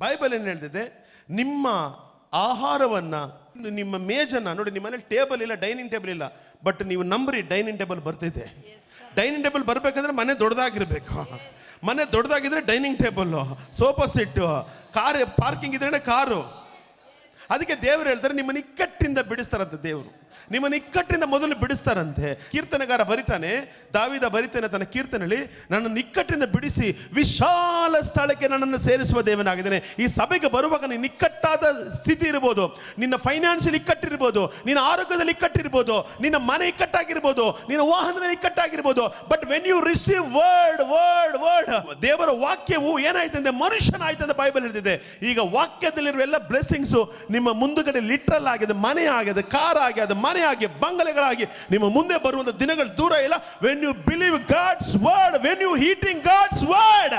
Bible ಏನು ಹೇಳ್ತಿದೆ ನಿಮ್ಮ ಆಹಾರವನ್ನ ನಿಮ್ಮ ಮೇಜನ್ನ ನೋಡಿ ನಿಮ್ಮ ಮನೇಲಿ ಟೇಬಲ್ ಇಲ್ಲ ಡೈನಿಂಗ್ ಟೇಬಲ್ ಇಲ್ಲ ಬಟ್ ನೀವು ನಂಬ್ರಿ ಡೈನಿಂಗ್ ಟೇಬಲ್ ಬರ್ತಿದೆ. ಡೈನಿಂಗ್ ಟೇಬಲ್ ಬರಬೇಕಂದ್ರೆ ಮನೆ ದೊಡ್ಡದಾಗಿರ್ಬೇಕು. ಮನೆ ದೊಡ್ಡದಾಗಿದ್ರೆ dining table sofa set car parking ಇದ್ರೆ ಕಾರು. ಅದಕ್ಕೆ ದೇವರು ಹೇಳ್ತಾರೆ ನಿಮ್ಮನ್ನ ಇಕ್ಕಟ್ಟಿಂದ ಬಿಡಿಸ್ತಾರಂತೆ ದೇವರು. ನಿಮ್ಮನ್ನ ಇಕ್ಕಟ್ಟಿಂದ ಮೊದಲು ಬಿಡಿಸ್ತಾರಂತೆ. ಕೀರ್ತನೆಗಾರ ಬರಿತಾನೆ, ದಾವಿದ ಬರಿತಾನೆ ತನ್ನ ಕೀರ್ತನೆಯಲ್ಲಿ ನನ್ನನ್ನು ಇಕ್ಕಟ್ಟಿಂದ ಬಿಡಿಸಿ ವಿಶಾಲ ಸ್ಥಳಕ್ಕೆ ನನ್ನನ್ನು ಸೇರಿಸುವ ದೇವನಾಗಿದ್ದೇನೆ. ಈ ಸಭೆಗೆ ಬರುವಾಗ ನೀನು ಇಕ್ಕಟ್ಟಾದ ಸ್ಥಿತಿ ಇರ್ಬೋದು. ನಿನ್ನ ಫೈನಾನ್ಷಿಯಲ್ ಇಕ್ಕಟ್ಟಿರ್ಬೋದು ನಿನ್ನ ಆರೋಗ್ಯದಲ್ಲಿ ಇಕ್ಕಟ್ಟಿರ್ಬೋದು ನಿನ್ನ ಮನೆ ಇಕ್ಕಟ್ಟಾಗಿರ್ಬೋದು ನಿನ್ನ ವಾಹನದಲ್ಲಿ ಇಕ್ಕಟ್ಟಾಗಿರ್ಬೋದು but when you receive word word word ದೇವರ ವಾಕ್ಯವು ಏನಾಯ್ತಂದ್ರೆ ಮನುಷ್ಯನಾಯ್ತಂದ್ರೆ ಬೈಬಲ್ ಹೇಳ್ತಿದೆ. ಈಗ ವಾಕ್ಯದಲ್ಲಿರುವ ಎಲ್ಲ ಬ್ಲೆಸ್ಸಿಂಗ್ಸು ನಿಮ್ಮ ಮುಂದುಗಡೆ ಲಿಟ್ರಲ್ ಆಗಿದೆ, ಮನೆ ಆಗಿದೆ ಕಾರ್ ಆಗಿದೆ, ಮನೆ ಆಗಿ ಬಂಗಲೆಗಳಾಗಿ ನಿಮ್ಮ ಮುಂದೆ ಬರುವಂತ ದಿನಗಳು ದೂರ ಇಲ್ಲ. When you believe God's word when you heating God's word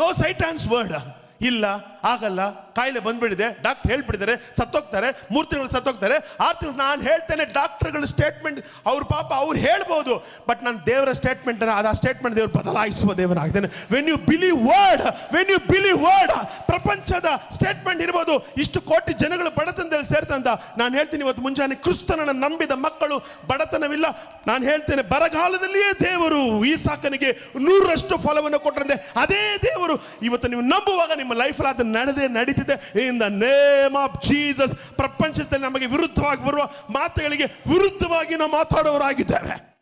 no Satan's word ಇಲ್ಲ ಆಗಲ್ಲ, ಕಾಯಿಲೆ ಬಂದ್ಬಿಟ್ಟಿದೆ, ಡಾಕ್ಟರ್ ಹೇಳ್ಬಿಟ್ಟಿದ್ದಾರೆ, ಸತ್ತೋಗ್ತಾರೆ ಮೂರು ತಿಂಗಳು ಸತ್ತೋಗ್ತಾರೆ. ಆರು ತಿಂಗಳು ನಾನು ಹೇಳ್ತೇನೆ, ಡಾಕ್ಟರ್ಗಳ ಸ್ಟೇಟ್ಮೆಂಟ್ ಅವ್ರ ಪಾಪ ಅವ್ರು ಹೇಳ್ಬೋದು ಬಟ್ ನಾನು ದೇವರ ಸ್ಟೇಟ್ಮೆಂಟ್ ಅದು ಆ ಸ್ಟೇಟ್ಮೆಂಟ್ ದೇವರು ಬದಲಾಯಿಸುವ ದೇವನಾಗಿದ್ದೇನೆ when you believe word when you believe word ಪ್ರಪಂಚದ ಸ್ಟೇಟ್ಮೆಂಟ್ ಇರ್ಬೋದು. ಇಷ್ಟು ಕೋಟಿ ಜನಗಳು ಬಡತನದಲ್ಲಿ ಸೇರ್ತಂತ, ನಾನು ಹೇಳ್ತೀನಿ ಇವತ್ತು ಮುಂಜಾನೆ ಕ್ರಿಸ್ತನನ್ನು ನಂಬಿದ ಮಕ್ಕಳು ಬಡತನವಿಲ್ಲ. ನಾನು ಹೇಳ್ತೇನೆ, ಬರಗಾಲದಲ್ಲಿಯೇ ದೇವರು ಈ ಸಾಕನಿಗೆ ನೂರರಷ್ಟು ಫಲವನ್ನು ಕೊಟ್ಟರಂತೆ ಅದೇ ದೇವರು, ಇವತ್ತು ನೀವು ನಂಬುವಾಗ ನಿಮ್ಮ ಲೈಫ್ ಅದು ನಡೆದೇ ನಡೀತಿದೆ. In the name of Jesus ಪ್ರಪಂಚದಲ್ಲಿ ನಮಗೆ ವಿರುದ್ಧವಾಗಿ ಬರುವ ಮಾತುಗಳಿಗೆ ವಿರುದ್ಧವಾಗಿ ನಾವು ಮಾತಾಡೋರಾಗಿದ್ದಾರೆ.